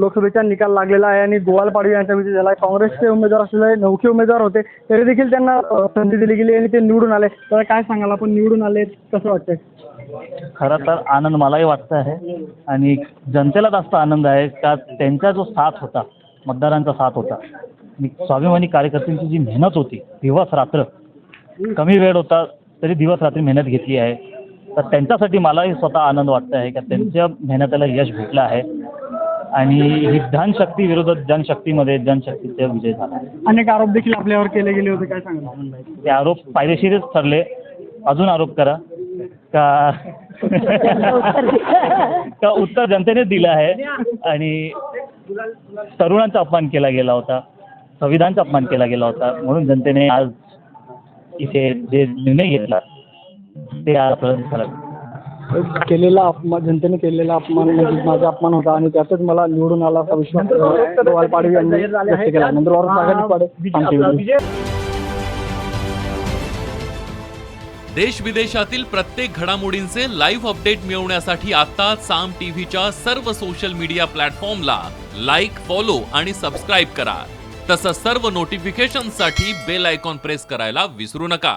लोकसभेचा निकाल लागलेला आहे आणि गोवाल पाडवी यांचा विजय झाला आहे. काँग्रेसचे उमेदवार असलेले नौखे उमेदवार होते तरी देखील त्यांना संधी दिली गेली आणि ते निवडून आले. तर काय सांगाल आपण निवडून आले कसं वाटतंय? खरं तर आनंद मलाही वाटत आहे आणि जनतेला जास्त आनंद आहे का त्यांचा जो साथ होता मतदारांचा साथ होता. स्वाभिमानी कार्यकर्त्यांची जी मेहनत होती दिवस रात्र कमी वेळ होता तरी दिवस रात्री मेहनत घेतली आहे. तर त्यांच्यासाठी मलाही स्वतः आनंद वाटत आहे का त्यांच्या मेहनतीला यश भेटलं आहे. आणि ही धनशक्ती विरोधात जनशक्तीमध्ये जनशक्तीचा विजय झाला. अनेक आरोप देखील आपल्यावर केले गेले होते. काय सांगाल? ते आरोप फायदेशीरच ठरले. अजून आरोप करा. का का उत्तर जनतेने दिलं आहे. आणि तरुणांचा अपमान केला गेला होता. संविधानचा अपमान केला गेला होता. म्हणून जनतेने आज इथे जे निर्णय घेतला ते आज केलेला अपमान जनतेने केलेला अपमान म्हणजे माझा अपमान होता आणि त्यातच मला निवडून आला असा विश्वास यांनी व्यक्त केला. नंतर वरून देश विदेशातील प्रत्येक घडामोडींचे लाईव्ह अपडेट मिळवण्यासाठी आता साम टीव्हीच्या सर्व सोशल मीडिया प्लॅटफॉर्मला लाईक फॉलो आणि सबस्क्राईब करा. तसंच सर्व नोटिफिकेशनसाठी बेल आयकॉन प्रेस करायला विसरू नका.